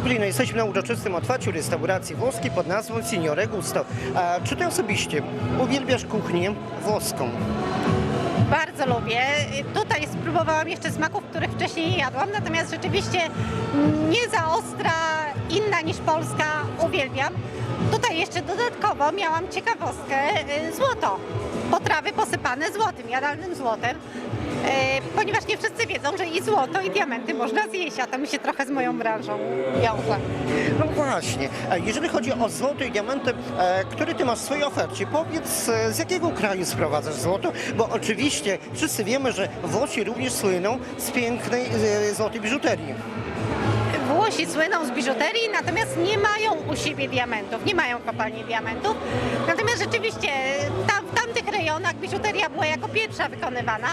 Ewelino, jesteśmy na uroczystym otwarciu restauracji włoskiej pod nazwą Signore Gusto. A czy ty osobiście uwielbiasz kuchnię włoską? Bardzo lubię. Tutaj spróbowałam jeszcze smaków, których wcześniej nie jadłam, natomiast rzeczywiście nie za ostra, inna niż polska, uwielbiam. Tutaj jeszcze dodatkowo miałam ciekawostkę, y, złoto. Potrawy posypane złotym, jadalnym złotem. Y, Ponieważ nie wszyscy wiedzą, że i złoto, i diamenty można zjeść, a to mi się trochę z moją branżą wiąże. No właśnie, a jeżeli chodzi o złoto i diamenty, e, który ty masz w swojej ofercie, powiedz e, z jakiego kraju sprowadzasz złoto? Bo oczywiście wszyscy wiemy, że Włosi również słyną z pięknej e, złotej biżuterii. Włosi słyną z biżuterii, natomiast nie mają u siebie diamentów, nie mają kopalni diamentów. Natomiast rzeczywiście tamtych rejonach biżuteria była jako pierwsza wykonywana.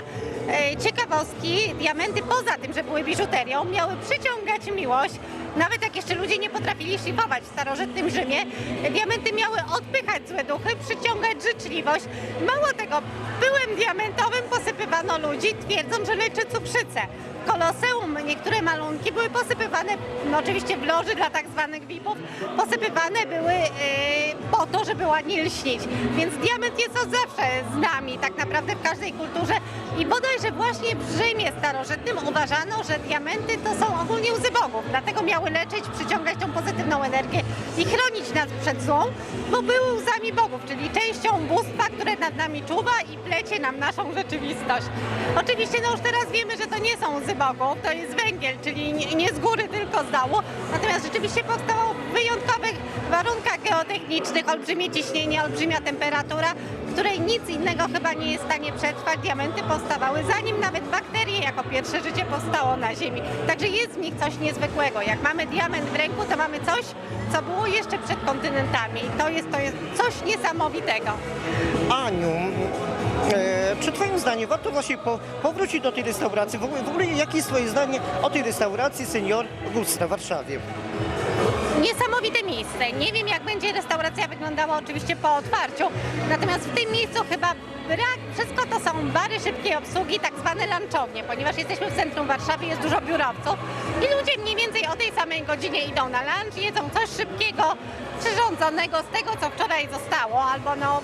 E, Ciekawostki, diamenty poza tym, że były biżuterią, miały przyciągać miłość. Nawet jak jeszcze ludzie nie potrafili szlifować w starożytnym Rzymie, diamenty miały odpychać złe duchy, przyciągać życzliwość. Mało tego, pyłem diamentowym posypywano ludzi, twierdząc, że leczy cukrzycę. Koloseum niektóre malunki były posypywane, no oczywiście w loży dla tak zwanych VIP-ów, posypywane były e, po to, żeby ładnie lśnić. Więc diament jest od zawsze z nami, tak naprawdę w każdej kulturze. I bodajże właśnie w Rzymie starożytnym uważano, że diamenty to są ogólnie łzy bogów, dlatego miały leczyć, przyciągać tą pozytywną energię i chronić nas przed złą, bo były łzami bogów, czyli częścią bóstwa, które nad nami czuwa i plecie nam naszą rzeczywistość. Oczywiście no już teraz wiemy, że to nie są łzy bogów, to jest węgiel, czyli nie, nie z góry, tylko z dołu. Natomiast rzeczywiście powstało w wyjątkowych warunkach geotechnicznych, olbrzymie ciśnienie, olbrzymia temperatura, której nic innego chyba nie jest w stanie przetrwać. Diamenty powstawały zanim nawet bakterie jako pierwsze życie powstało na Ziemi. Także jest w nich coś niezwykłego. Jak mamy diament w ręku, to mamy coś, co było jeszcze przed kontynentami. To jest, to jest coś niesamowitego. Aniu, e, czy twoim zdaniem warto właśnie po, powrócić do tej restauracji? W ogóle, w ogóle jakie jest twoje zdanie o tej restauracji Senior Gusta w Warszawie? Niesamowite miejsce. Nie wiem, jak będzie restauracja wyglądała oczywiście po otwarciu, natomiast w tym miejscu chyba brak, wszystko to są bary szybkiej obsługi, tak zwane lunchownie, ponieważ jesteśmy w centrum Warszawy, jest dużo biurowców i ludzie mniej więcej o tej samej godzinie idą na lunch, jedzą coś szybkiego, przyrządzonego z tego, co wczoraj zostało, albo no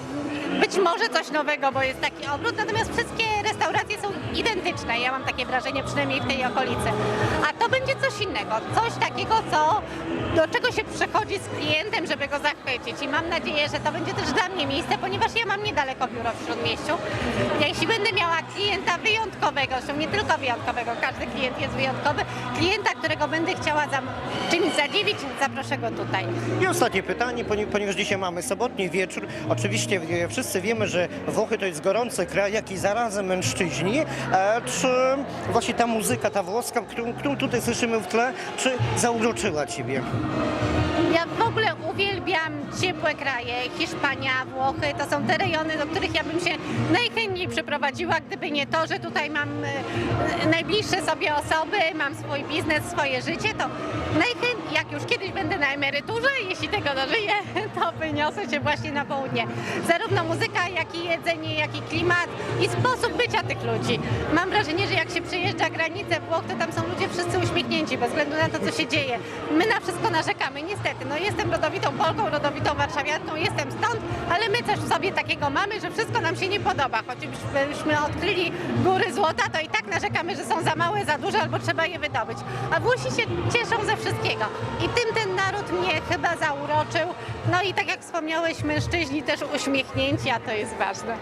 być może coś nowego, bo jest taki obrót, natomiast wszystkie restauracje są identyczne, ja mam takie wrażenie przynajmniej w tej okolicy. A to będzie coś innego, coś takiego, co, do czego się przychodzi z klientem, żeby go zachwycić i mam nadzieję, że to będzie też dla mnie miejsce, ponieważ ja mam niedaleko biuro w Śródmieściu. Ja jeśli będę miała klienta wyjątkowego, zresztą nie tylko wyjątkowego, każdy klient jest wyjątkowy, klienta, którego będę chciała zam- czymś zadziwić, zaproszę go tutaj. I ostatnie pytanie, poni- ponieważ dzisiaj mamy sobotni wieczór. Oczywiście e, wszyscy wiemy, że Włochy to jest gorący kraj, jak i zarazem mężczyźni. E, czy właśnie ta muzyka, ta włoska, którą, którą tutaj słyszymy w tle, czy zauroczyła ciebie? Ja w ogóle uwielbiam ciepłe kraje, Hiszpania, Włochy. To są te rejony, do których ja bym się najchętniej przeprowadziła, gdyby nie to, że tutaj mam e, najbliższe sobie osoby, mam swój biznes, swoje życie, to najchętniej, jak już kiedyś będę na emeryturze, jeśli tego dożyję, to wyniosę się właśnie na południe. Zarówno muzyka, jak i jedzenie, jak i klimat i sposób bycia tych ludzi. Mam wrażenie, że jak się przejeżdża granicę Włoch, to tam są ludzie wszyscy uśmiechnięci bez względu na to, co się dzieje. My na wszystko narzekamy, niestety. No jestem rodowitą Polką, rodowitą warszawianką, jestem stąd, ale my też w sobie takiego mamy, że wszystko nam się nie podoba. Choćbyśmy odkryli góry złota, to i tak narzekamy, że są za małe, za duże albo trzeba je wydobyć. A Włosi się cieszą ze wszystkiego. I tym ten naród mnie chyba zauroczył. No i tak jak wspomniałeś, mężczyźni też uśmiechnięci, a to jest ważne.